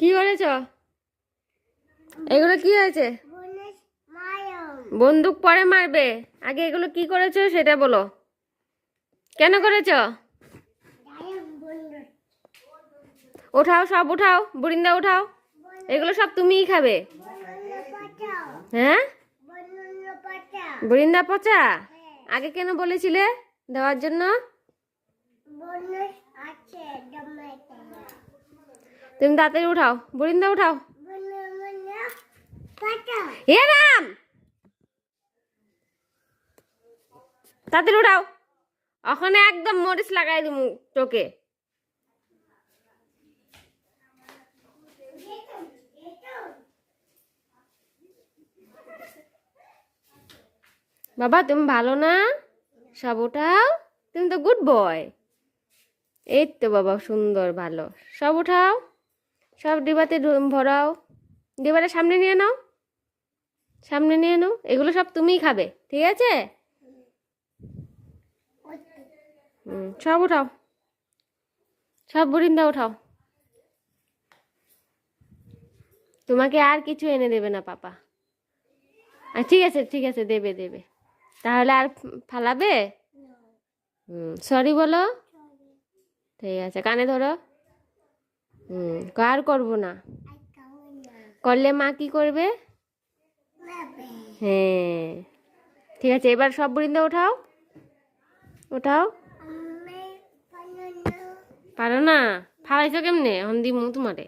কি করেছ? এগুলো কি হয়েছে? বন্দুক পরে মারবে। আগে এগুলো কি করেছ সেটা বলো। কেন করেছ? ওঠাও, সব উঠাও বুরিন্দা উঠাও। এগুলো সব তুমিই খাবে। হ্যাঁ? বরিন্দা পচা? আগে কেন বলেছিলে দেওয়ার জন্য? তুমি তাড়াতাড়ি উঠাও। বরিন্দা, উঠাও। হে রাম! তাড়াতাড়ি উঠাও। ওখানে একদম মরিচ লাগাই দিমু তোকে। বাবা, তুমি ভালো না? সব উঠাও। তুমি তো গুড বয় এই তো বাবা, সুন্দর, ভালো। সব উঠাও। সব ডিবাতে ভরাও। ডিবাটা সামনে নিয়ে নাও। সামনে নিয়ে নাও। এগুলো সব তুমিই খাবে ঠিক আছে? হুম, সব উঠাও। সব বরিন্দা উঠাও। তোমাকে আর কিছু এনে দেবে না পাপা। আর ঠিক আছে ঠিক আছে দেবে দেবে। তাহলে আর ফালাবে? হুম সরি বলো। ঠিক আছে কানে ধরো। হুম আর করব না? করলে মা কি করবে? হ্যাঁ। ঠিক আছে এবার সব বুরিন্দা ওঠাও। ওঠাও। পারো না। ফালাইছো কেমনে? হন্দি মু তোমারে।